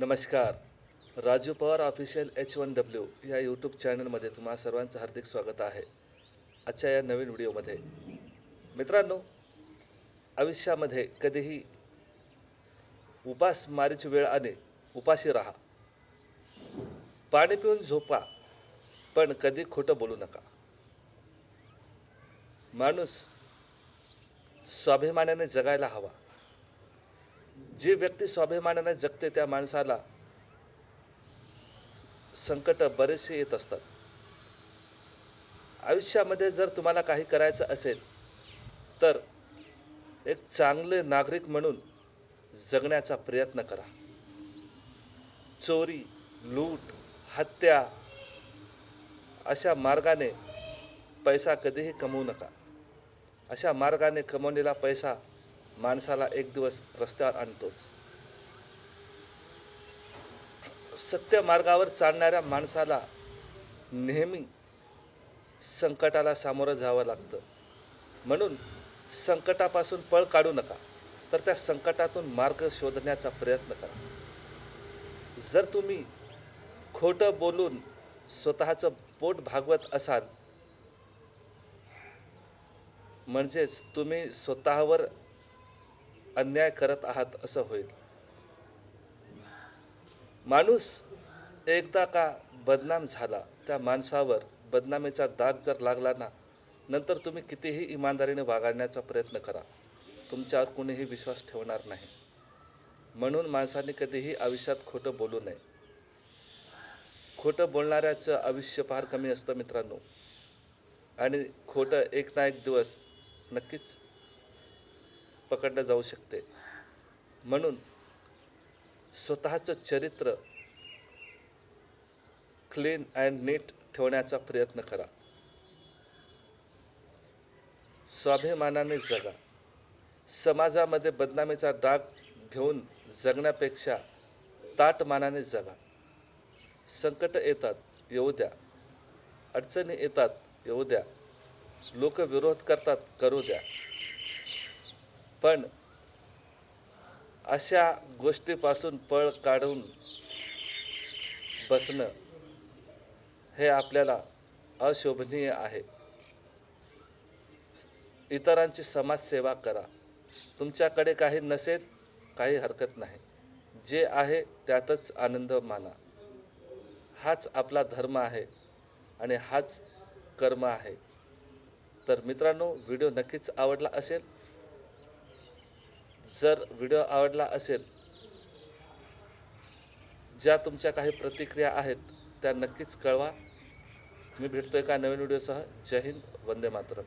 नमस्कार. Raju Pawar official H one W या YouTube चॅनलमध्ये तुम्हा सर्वांचं हार्दिक स्वागत आहे. आजच्या या नवीन व्हिडिओमध्ये. मित्रांनो आयुष्यामध्ये कधीही उपास मारीची वेळ आणे उपाशी राहा. पाणी पिऊन झोपा पण कधी खोटं बोलू नका. माणूस स्वाभिमानाने जगायला हवा. जी व्यक्ती स्वाभिमानाने जगते त्या माणसाला संकट बरेचसे येत असतात. आयुष्यामध्ये जर तुम्हाला काही करायचं असेल तर एक चांगले नागरिक म्हणून जगण्याचा प्रयत्न करा. चोरी लूट हत्या अशा मार्गाने पैसा कधीही कमवू नका. अशा मार्गाने कमवलेला पैसा माणसाला एक दिवस रस्त्यावर आणतोच. सत्य मार्गावर चालणाऱ्या माणसाला नेहमी संकटाला सामोरं जावं लागतं. म्हणून संकटापासून पळ काढू नका. तर त्या संकटातून मार्ग शोधण्याचा प्रयत्न करा. जर तुम्ही खोटं बोलून स्वतःचं पोट भागवत असाल म्हणजेच तुम्ही स्वतःवर अन्याय करत आहात असं होईल. माणूस एकदा का बदनाम झाला त्या माणसावर बदनामीचा दाग जर लागला ना नंतर तुम्ही कितीही इमानदारीने वागाडण्याचा प्रयत्न करा. तुमच्यावर कुणीही विश्वास ठेवणार नाही. म्हणून माणसाने कधीही आयुष्यात खोटं बोलू नये. खोटं बोलणाऱ्याचं आयुष्य फार कमी असतं मित्रांनो. आणि खोटं एक ना एक दिवस नक्कीच पकडलं जाऊ शकते. म्हणून स्वतःचं चरित्र क्लीन अँड नीट ठेवण्याचा प्रयत्न करा. स्वाभिमानाने जगा. समाजामध्ये बदनामीचा डाग घेऊन जगण्यापेक्षा ताटमानाने जगा. संकट येतात येऊ द्या. अडचणी येतात येऊ द्या. लोक विरोध करतात करू द्या. पण अशा गोष्टीपासून पळ काढून बसणं हे आपल्याला अशोभनीय आहे. इतरांची समाजसेवा करा. तुमच्याकडे काही नसेल काही हरकत नाही. जे आहे त्यातच आनंद माना. हाच आपला धर्म आहे आणि हाच कर्म आहे. तर मित्रांनो व्हिडिओ नक्कीच आवडला असेल जर व्हिडिओ आवडला असेल ज्या तुमच्या काही प्रतिक्रिया आहेत त्या नक्कीच कळवा. मी भेटतो एका नवीन व्हिडिओसह. जय हिंद वंदे मातरम.